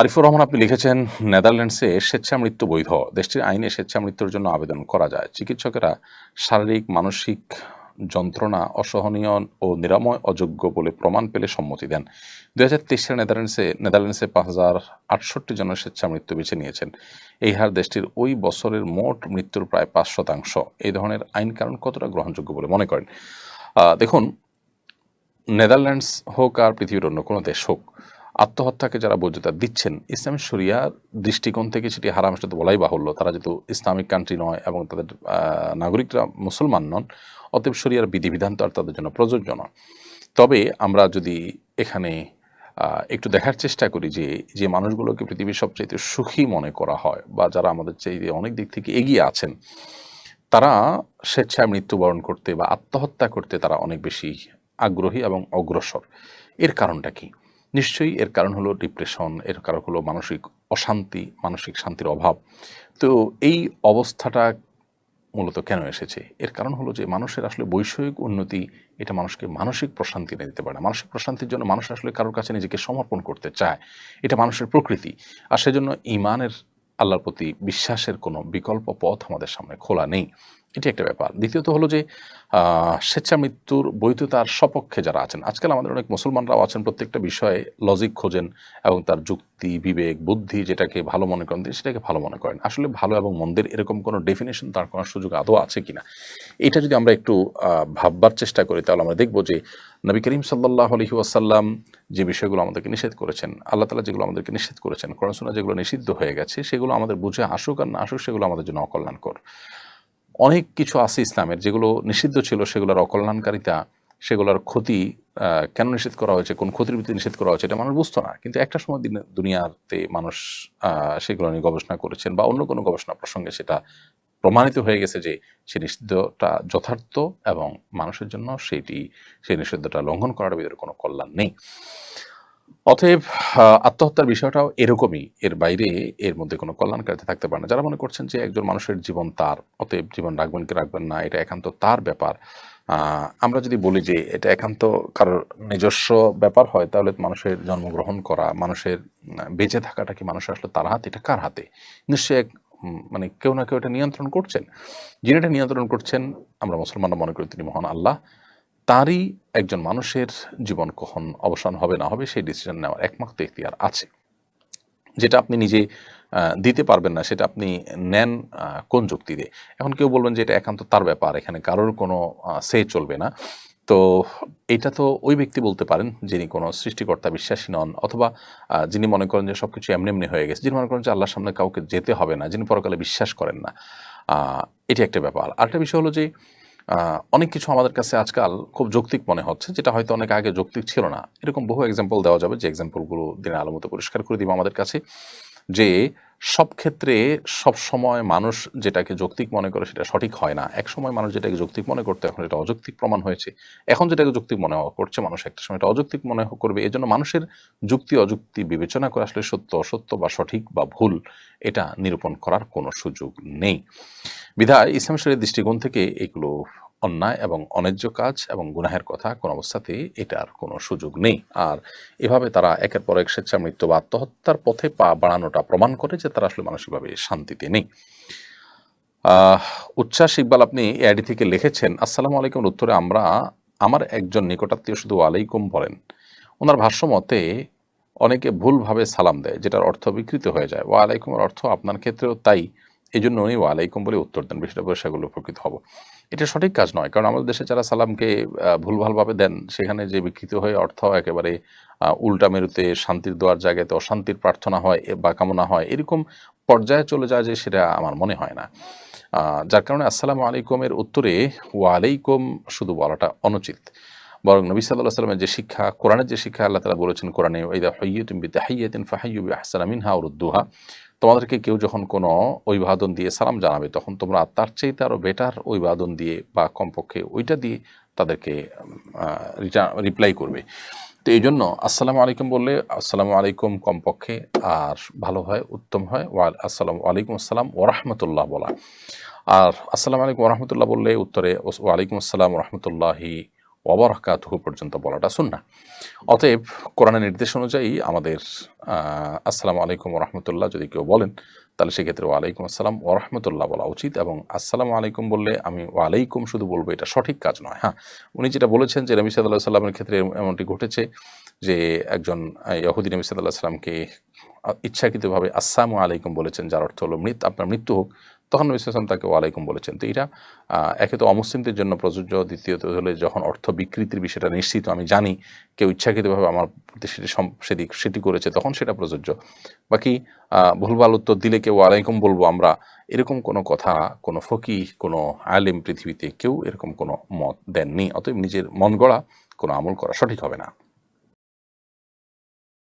আরিফুর রহমান, আপনি লিখেছেন, নেদারল্যান্ডসে স্বেচ্ছা মৃত্যু বৈধ। দেশটির আইনে স্বেচ্ছা মৃত্যুর জন্য আবেদন করা যায়। চিকিৎসকেরা শারীরিক, মানসিক যন্ত্রণা অসহনীয় ও নিরাময় অযোগ্য বলে প্রমাণ পেলে সম্মতি দেন। দুই হাজার তেইশ সালে নেদারল্যান্ডসে নেদারল্যান্ডসে পাঁচ হাজার আটষট্টি জনের স্বেচ্ছা মৃত্যু বেছে নিয়েছেন। এই হার দেশটির ওই বছরের মোট মৃত্যুর প্রায় পাঁচ শতাংশ। এই ধরনের আইন কারণ কতটা গ্রহণযোগ্য বলে মনে করেন? দেখুন, নেদারল্যান্ডস হোক আর পৃথিবীর অন্য কোনো দেশ হোক আত্মহত্যাকে যারা বৈধতা দিচ্ছেন, ইসলাম শরিয়ার দৃষ্টিকোণ থেকে সেটি হারাম, সেটা তো বলাই বাহুল্য। তারা যেহেতু ইসলামিক কান্ট্রি নয় এবং তাদের নাগরিকরা মুসলমান নন, অতএব শরিয়ার বিধিবিধান তো আর তাদের জন্য প্রযোজ্য নয়। তবে আমরা যদি এখানে একটু দেখার চেষ্টা করি যে যে মানুষগুলোকে পৃথিবীর সবচাইতে সুখী মনে করা হয় বা যারা আমাদের চাইতে অনেক দিক থেকে এগিয়ে আছেন, তারা স্বেচ্ছায় মৃত্যুবরণ করতে বা আত্মহত্যা করতে তারা অনেক বেশি আগ্রহী এবং অগ্রসর। এর কারণটা কি? নিশ্চয়ই এর কারণ হলো ডিপ্রেশন এর কারণ হলো মানসিক অশান্তি, মানসিক শান্তির অভাব। তো এই অবস্থাটা মূলত কেন এসেছে? এর কারণ হলো যে মানুষের আসলে বৈষয়িক উন্নতি এটা মানুষকে মানসিক প্রশান্তি এনে দিতে পারে না। মানসিক প্রশান্তির জন্য মানুষ আসলে কারোর কাছে নিজেকে সমর্পণ করতে চায়। এটা মানুষের প্রকৃতি। আর সেজন্য ইমানের আল্লাহর প্রতি বিশ্বাসের কোনো বিকল্প পথ আমাদের সামনে খোলা নেই। এটি একটা ব্যাপার। দ্বিতীয়ত হলো যে স্বেচ্ছা মৃত্যুর বৈধতার সপক্ষে যারা আছেন, আজকাল আমাদের অনেক মুসলমানরাও আছেন, প্রত্যেকটা বিষয়ে লজিক খোঁজেন এবং তার যুক্তি, বিবেক, বুদ্ধি যেটাকে ভালো মনে করেন সেটাকে ভালো মনে করেন। আসলে ভালো এবং মন্দের এরকম কোনো ডেফিনেশন তার করার সুযোগ আদৌ আছে কিনা, এটা যদি আমরা একটু ভাববার চেষ্টা করি, তাহলে আমরা দেখব যে, নবী করিম সাল্লাহ আলহি ওয়াসাল্লাম যে বিষয়গুলো আমাদেরকে নিষেধ করেছেন, আল্লাহ তালা যেগুলো আমাদেরকে নিষেধ করেছেন করোনা যেগুলো নিষিদ্ধ হয়ে গেছে, সেগুলো আমাদের বুঝে আসুক আর না আসুক, সেগুলো আমাদের জন্য অকল্যাণকর। অনেক কিছু আছে ইসলামের, যেগুলো নিষিদ্ধ ছিল, সেগুলোর অকল্যাণকারিতা, সেগুলোর ক্ষতি কেন নিষেধ করা হয়েছে, কোন ক্ষতির ভিত্তিতে নিষেধ করা হয়েছে, এটা মানুষ বুঝতো না। কিন্তু একটা সময় দিনে, দুনিয়াতে মানুষ সেগুলো নিয়ে গবেষণা করেছেন বা অন্য কোনো গবেষণা প্রসঙ্গে সেটা প্রমাণিত হয়ে গেছে যে সেই নিষিদ্ধটা যথার্থ এবং মানুষের জন্য সেটি সেই নিষিদ্ধটা লঙ্ঘন করার ভিতরে কোনো কল্যাণ নেই। অতএব আত্মহত্যার বিষয়টাও এরকমই। এর বাইরে এর মধ্যে কোনো কল্যাণকারিতা থাকতে পারে না। যারা মনে করছেন যে একজন মানুষের জীবন তার, অতএব জীবন রাখবেন কি রাখবেন না, এটা একান্ত তার ব্যাপার আমরা যদি বলি যে এটা একান্ত কারোর নিজস্ব ব্যাপার হয়, তাহলে মানুষের জন্মগ্রহণ করা, মানুষের বেঁচে থাকাটা কি মানুষের আসলে তার হাতে, এটা কার হাতে? নিশ্চয়ই এক মানে কেউ না কেউ এটা নিয়ন্ত্রণ করছেন। যিনি এটা নিয়ন্ত্রণ করছেন, আমরা মুসলমানরা মনে করি তিনি মহান আল্লাহ। তারই একজন মানুষের জীবন কখন অবসান হবে, না হবে, সেই ডিসিশন নেওয়ার একমাত্র ইখতিয়ার আছে। যেটা আপনি নিজে দিতে পারবেন না, সেটা আপনি নেন কোন যুক্তি দিয়ে। এখন কেউ বলবেন যে এটা একান্ত তার ব্যাপার, এখানে কারোর কোনো সে চলবে না। তো এটা তো ওই ব্যক্তি বলতে পারেন যিনি কোনো সৃষ্টিকর্তা বিশ্বাসী নন, অথবা যিনি মনে করেন যে সব কিছু এমনি এমনি হয়ে গেছে, যিনি মনে করেন যে আল্লাহর সামনে কাউকে যেতে হবে না, যিনি পরকালে বিশ্বাস করেন না। এটি একটা ব্যাপার। আরেকটা বিষয় হলো যে অনেক কিছু আমাদের কাছে আজকাল খুব যৌক্তিক মনে হচ্ছে, যেটা হয়তো অনেক আগে যৌক্তিক ছিল না। এরকম বহু এক্সাম্পল দেওয়া যাবে যে এক্সাম্পলগুলো দিনের আলো মতো পরিষ্কার করে দিব আমাদের কাছে, যে সব ক্ষেত্রে সব সময় মানুষ যেটাকে যৌক্তিক মনে করে সেটা সঠিক হয় না। এক সময় মানুষ যেটাকে যৌক্তিক মনে করতে, এখন এটা অযৌক্তিক প্রমাণ হয়েছে। এখন যেটাকে যৌক্তিক মনে করছে মানুষ একটা সময় এটা অযৌক্তিক মনে করবে। এজন্য মানুষের যুক্তি, অযুক্তি বিবেচনা করে আসলে সত্য, অসত্য বা সঠিক বা ভুল এটা নিরূপণ করার কোনো সুযোগ নেই। বিধায় ইসলাম শরীর দৃষ্টিকোণ থেকে এগুলো অন্যায় এবং অন্যায্য কাজ এবং গুনাহের কথা কোন অবস্থাতেই এটার কোনো সুযোগ নেই। আর এভাবে তারা একের পর এক স্বেচ্ছা মৃত্যু বা আত্মহত্যার পথে পা বাড়ানোটা প্রমাণ করে যে তারা আসলে মানসিকভাবে শান্তিতে নেই। উচ্ছ্বাস ইকবাল, আপনি এআইডি থেকে লিখেছেন, আসসালামু আলাইকুম। উত্তরে আমরা আমার একজন নিকটাত্মীয় শুধু ওয়ালাইকুম বলেন। ওনার ভাষ্য মতে অনেকে ভুলভাবে সালাম দেয়, যেটার অর্থ বিকৃত হয়ে যায়। ওয়ালাইকুমের অর্থ আপনার ক্ষেত্রেও তাই। এই জন্য উনি ওয়ালাইকুম বলে উত্তর দেন। বিষয়টা সেগুলো উপকৃত হব। এটা সঠিক কাজ নয়। কারণ আমাদের দেশে যারা সালামকে ভুলভালভাবে দেন, সেখানে যে বিকৃত হয়ে অর্থ একেবারে উল্টা মেরুতে শান্তির দোয়ার জায়গাতে অশান্তির প্রার্থনা হয় বা কামনা হয়, এরকম পর্যায়ে চলে যায় যে সেটা আমার মনে হয় না। যার কারণে আসসালামু আলাইকুমের উত্তরে, ওয়ালাইকুম শুধু বলাটা অনুচিত। বরং নবী সাল্লাহ সাল্লামের যে শিক্ষা, কোরআনের যে শিক্ষা আল্লাহ তালা বলেছেন কোরআনে ওইদা হইয়ুতুম বিদ্যা হাইয়াতিন ফাহাইয়ুবি আহসানা মিনহা উরুদ্দুহা তোমাদেরকে কেউ যখন কোনো অভিবাদন দিয়ে সালাম জানাবে, তখন তোমরা তার চাইতে আরও বেটার অভিবাদন দিয়ে বা কমপক্ষে ওইটা দিয়ে তাদেরকে রিপ্লাই করবে। তো এই জন্য আসসালামু আলাইকুম বললে, আসসালামু আলাইকুম কমপক্ষে, আর ভালো হয়, উত্তম হয়, ওয়া আসসালামু আলাইকুম আসসালাম ওরহমতুল্লাহ বলা। আর আসসালামু আলাইকুম ওরহমতুল্লাহ বললে উত্তরে ওয়ালাইকুম আসসালাম রহমতুল্লাহি ওবরাকাতুহু পর্যন্ত বলাটা সুন্না অতএব কোরআনের নির্দেশ অনুযায়ী আমাদের আসসালামু আলাইকুম রহমতুল্লাহ যদি কেউ বলেন, তাহলে সেক্ষেত্রে ওয়ালাইকুম আসসালাম ওরহমতুল্লাহ বলা উচিত এবং আসসালামু আলাইকুম বললে আমি ওয়ালাইকুম শুধু বলব, এটা সঠিক কাজ নয়। হ্যাঁ উনি যেটা বলেছেন যে নবী সাল্লাহ সাল্লামের ক্ষেত্রে এমনটি ঘটেছে যে একজন ইহুদি নবী সাল্লাহ সাল্লামকে ইচ্ছাকৃতভাবে আসসালামু আলাইকুম বলেছেন, যার অর্থ হলো মৃত, আপনার মৃত্যু হোক। তখন নবী সাল্লাম তাকে ওয়ালাইকুম বলেছেন। তো এটা একে তো অমুসলিমদের জন্য প্রযোজ্য, দ্বিতীয়ত হলে যখন অর্থ বিকৃতির বিষয়টা নিশ্চিত, আমি জানি, কেউ ইচ্ছাকৃতভাবে আমার প্রতি সেটি সেটি সেটি করেছে, তখন সেটা প্রযোজ্য। বাকি ভুলভাল উত্তর দিলে কেউ ওয়ালাইকুম বলব আমরা, এরকম কোনো কথা, কোনো ফকি কোনো আলেম পৃথিবীতে কেউ এরকম কোনো মত দেননি, অতএব নিজের মন গড়া কোনো আমল করা সঠিক হবে না।